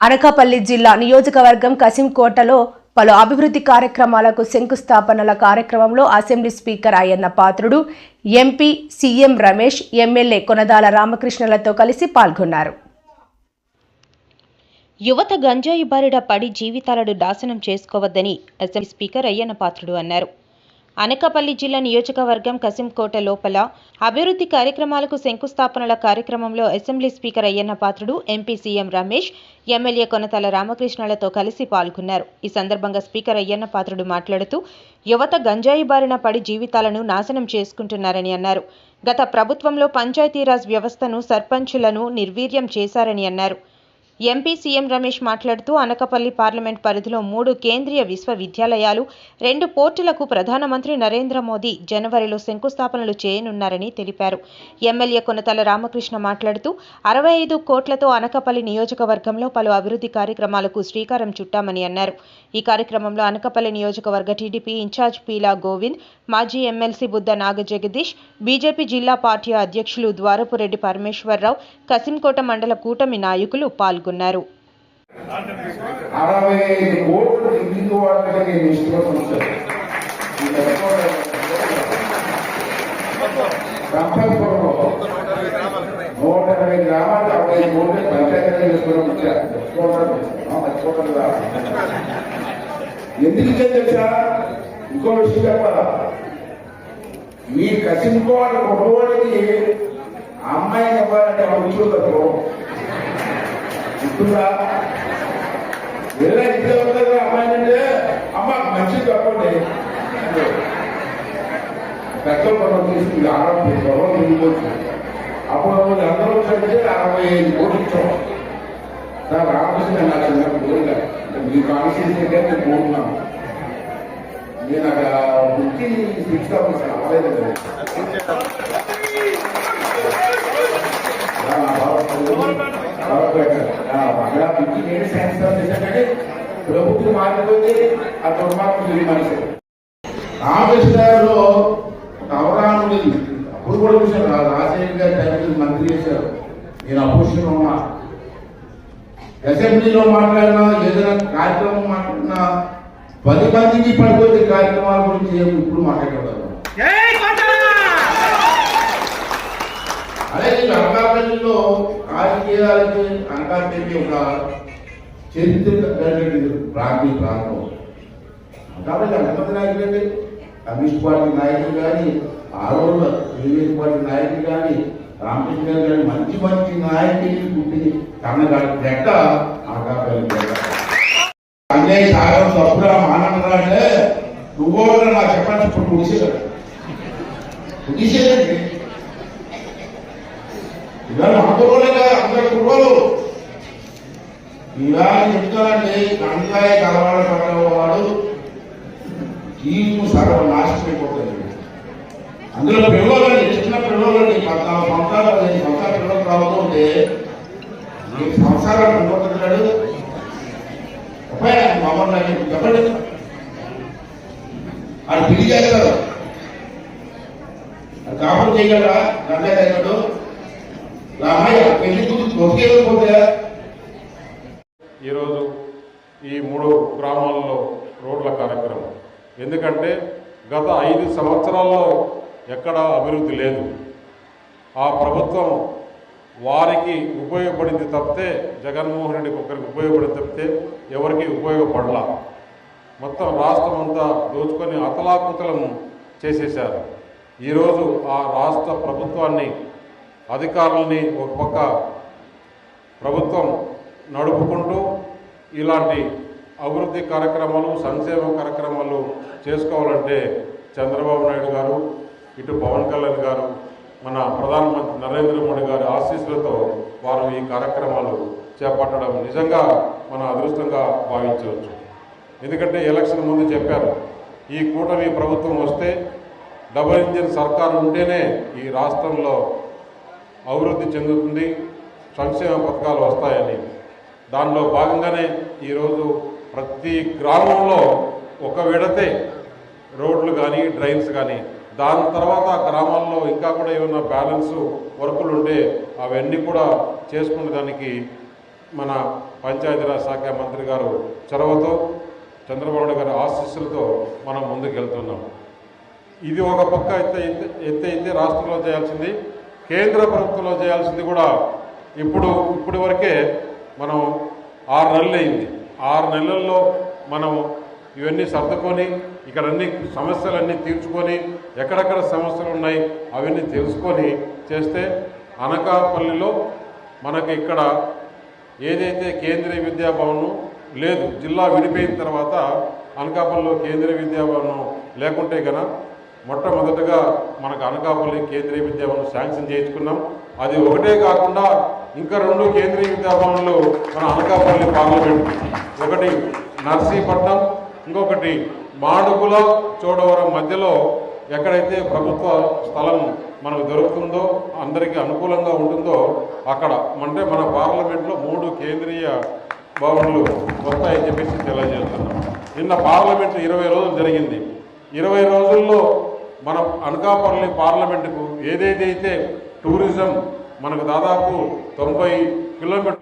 అనకాపల్లి జిల్లా నియోజకవర్గం కసింకోటలో పలు అభివృద్ధి కార్యక్రమాలకు శంకుస్థాపనల కార్యక్రమంలో assembly speaker Ayyanna Patrudu MP CM Ramesh MLA Konadala రామకృష్ణలతో కలిసి పాల్గొన్నారు. యువత గంజాయి బారిన పడి జీవితాలను నాశనం చేసుకోవద్దని అసెంబ్లీ స్పీకర్ అయ్యన్న పాత్రుడు అన్నారు. అనకాపల్లి జిల్లా నియోజకవర్గం కసింకోట లోపల అభివృద్ధి కార్యక్రమాలకు శంకుస్థాపనల కార్యక్రమంలో assembly speaker Ayyanna Patrudu MP CM Ramesh MLA Konathala రామకృష్ణలతో కలిసి పాల్గొన్నారు. ఈ సందర్భంగా స్పీకర్ అయ్యన్న పాత్రుడు మాట్లాడుతూ యువత గంజాయి బారిన పడి జీవితాలను నాశనం చేసుకుంటున్నారని అన్నారు. గత ప్రభుత్వంలో పంచాయతీరాజ్ వ్యవస్థను సర్పంచులను నిర్వీర్యం చేశారని అన్నారు. ఎంపీ సీఎం రమేష్ మాట్లాడుతూ అనకపల్లి పార్లమెంట్ పరిధిలో మూడు కేంద్రీయ విశ్వవిద్యాలయాలు రెండు పోర్టులకు ప్రధానమంత్రి నరేంద్ర మోదీ జనవరిలో శంకుస్థాపనలు చేయనున్నారని తెలిపారు. ఎమ్మెల్యే కొనతల రామకృష్ణ మాట్లాడుతూ అరవై ఐదు కోట్లతో అనకపల్లి నియోజకవర్గంలో పలు అభివృద్ధి కార్యక్రమాలకు శ్రీకారం చుట్టామని అన్నారు. ఈ కార్యక్రమంలో అనకపల్లి నియోజకవర్గ టీడీపీ ఇన్ఛార్జ్ పీలా గోవింద్ మాజీ ఎమ్మెల్సీ బుద్ధ నాగజగదీష్ బీజేపీ జిల్లా పార్టీ అధ్యక్షులు ద్వారపురెడ్డి పరమేశ్వరరావు కసింకోట మండల కూటమి నాయకులు పాల్గొన్నారు. అరవై ఈ నూట ఇరవై గ్రామాలు అరవై కోట్లు పంచాయతీ ఎందుకు తెలుసా? ఇంకో విషయం చెప్పాలా? మీ కసింకోవాలి కుటుంబానికి అమ్మాయిని ఇవ్వాలంటే ఉంచుకోదు ఉంటుందా వేరే ఇంట్లో ఉండదు అమ్మాయి అంటే అమ్మ మంచిది చెప్పండి పెట్రోల్ మనం తీసుకుంది అరవై గొడవ తిరిగిపోతుంది అప్పుడు మమ్మల్ని అందరూ చదివితే అరవై ఐదు కోట్లు ఇచ్చాం. సార్ రామకృష్ణ నా చిన్న కోరిక మీ కాన్స్టిట్యూషన్ నేను కోరుతున్నాను నేను అక్కడ వచ్చి సిక్స్ అవర్స్ అవ్వలేదు బాగా పిచ్చి నేను ప్రభుత్వం మారిపోతే ఆ దుర్మార్గం మనిషి. రామకృష్ణలో ఒక అవగాహన ఉంది అప్పుడు కూడా చూశాను రాజశేఖర్ గారి మంత్రి చేశారు. నేను అపోజిషన్ ఉన్నా. అసెంబ్లీలో మాట్లాడినా ఏదైనా కార్యక్రమం మాట్లాడినా పది మందికి పడిపోతే కార్యక్రమాల గురించి ఇప్పుడు మాట్లాడగలరు? అదే ఈ అనకాపల్లిలో రాజకీయాలకి అనకాపల్లి ఒక చరిత్ర కలిగిన ప్రాంతీయ ప్రాంతం. అనకాపల్లి ఎంతమంది నాయకులండి కమ్యూనిస్ట్ పార్టీ నాయకులు కానీ ఆ రోజుల్లో తెలుగుదేశం పార్టీ నాయకులు కానీ రామకృష్ణ గారు కానీ మంచి మంచి నాయకులు పుట్టి కన్నగాడి గడ్డ అనకాపల్లి గడ్డ అన్నయ్య సాగరం తప్పురా మానవురా అంటే నువ్వు కూడా నాకు చెప్పండి ఇప్పుడు ముగిసేదాడు ముగిసేదండి ఇవాళ అందరూనే కాదు అందరి కుర్రలు. ఇలా చెప్తానంటే గంగాయ కలవాడ పడేవాడు టీము సగం అందులో పిల్లలండి చిన్న పిల్లలండి పద్నాలుగు సంవత్సరాలు పదిహేను సంవత్సరాల పిల్లలు రావుతుంటే నీకు సంవత్సరాలు అనుకుంటున్నాడు అబ్బాయి మమ్మల్ని నాకు చెప్పండి. అది పిలిచేస్తారు చేస్తారు అది కాపురం చేయగలరా గంగా తగ్గడు ఈరోజు ఈ మూడు గ్రామాల్లో రోడ్ల కార్యక్రమం. ఎందుకంటే గత ఐదు సంవత్సరాల్లో ఎక్కడ అభివృద్ధి లేదు. ఆ ప్రభుత్వం వారికి ఉపయోగపడింది తప్పితే జగన్మోహన్ రెడ్డికి ఒకరికి ఉపయోగపడింది తప్పితే ఎవరికి ఉపయోగపడలా. మొత్తం రాష్ట్రం అంతా దోచుకొని అతలాకుతలం చేసేశారు. ఈరోజు ఆ రాష్ట్ర ప్రభుత్వాన్ని అధికారులని ఒక పక్క ప్రభుత్వం నడుపుకుంటూ ఇలాంటి అభివృద్ధి కార్యక్రమాలు సంక్షేమ కార్యక్రమాలు చేసుకోవాలంటే చంద్రబాబు నాయుడు గారు ఇటు పవన్ కళ్యాణ్ గారు మన ప్రధానమంత్రి నరేంద్ర మోడీ గారి ఆశీస్సులతో వారు ఈ కార్యక్రమాలు చేపట్టడం నిజంగా మన అదృష్టంగా భావించవచ్చు. ఎందుకంటే ఎలక్షన్ ముందు చెప్పారు ఈ కూటమి ప్రభుత్వం వస్తే డబుల్ ఇంజిన్ సర్కారు ఉంటేనే ఈ రాష్ట్రంలో అభివృద్ధి చెందుతుంది సంక్షేమ పథకాలు వస్తాయని. దానిలో భాగంగానే ఈరోజు ప్రతి గ్రామంలో ఒక విడతే రోడ్లు కానీ డ్రైన్స్ కానీ దాని తర్వాత గ్రామాల్లో ఇంకా కూడా ఏమైనా బ్యాలెన్స్ వర్కులు ఉంటే అవన్నీ కూడా చేసుకునే దానికి మన పంచాయతీరాజ్ శాఖ మంత్రి గారు చొరవతో చంద్రబాబు గారి ఆశీస్సులతో మనం ముందుకెళ్తున్నాం. ఇది ఒక పక్క ఎత్తే ఎత్తే అయితే రాష్ట్రంలో చేయాల్సింది కేంద్ర ప్రభుత్వంలో చేయాల్సింది కూడా ఇప్పుడు ఇప్పటి వరకే మనం ఆరు నెలలు అయింది. ఆరు నెలల్లో మనం ఇవన్నీ సర్దుకొని ఇక్కడ అన్ని సమస్యలన్నీ తీర్చుకొని ఎక్కడెక్కడ సమస్యలు ఉన్నాయి అవన్నీ తెలుసుకొని చేస్తే అనకాపల్లిలో మనకి ఇక్కడ ఏదైతే కేంద్రీయ విద్యాభవనం లేదు జిల్లా విడిపోయిన తర్వాత అనకాపల్లిలో కేంద్రీయ విద్యాభవనం లేకుంటే కనుక మొట్టమొదటగా మనకు అనకాపల్లి కేంద్రీయ విద్యాభవనం శాంక్షన్ చేయించుకున్నాం. అది ఒకటే కాకుండా ఇంకా రెండు కేంద్రీయ విద్యాభవన్లు మన అనకాపల్లి పార్లమెంట్. ఒకటి నర్సీపట్నం ఇంకొకటి మాడుగుల చోడవరం మధ్యలో ఎక్కడైతే ప్రభుత్వ స్థలం మనకు దొరుకుతుందో అందరికీ అనుకూలంగా ఉంటుందో అక్కడ. అంటే మన పార్లమెంట్లో మూడు కేంద్రీయ భవన్లు వస్తాయని చెప్పేసి తెలియజేస్తున్నాం. నిన్న పార్లమెంట్ ఇరవై రోజులు జరిగింది. ఇరవై రోజుల్లో మన అనకాపల్లి పార్లమెంటుకు ఏదేదైతే టూరిజం మనకు దాదాపు తొంభై కిలోమీటర్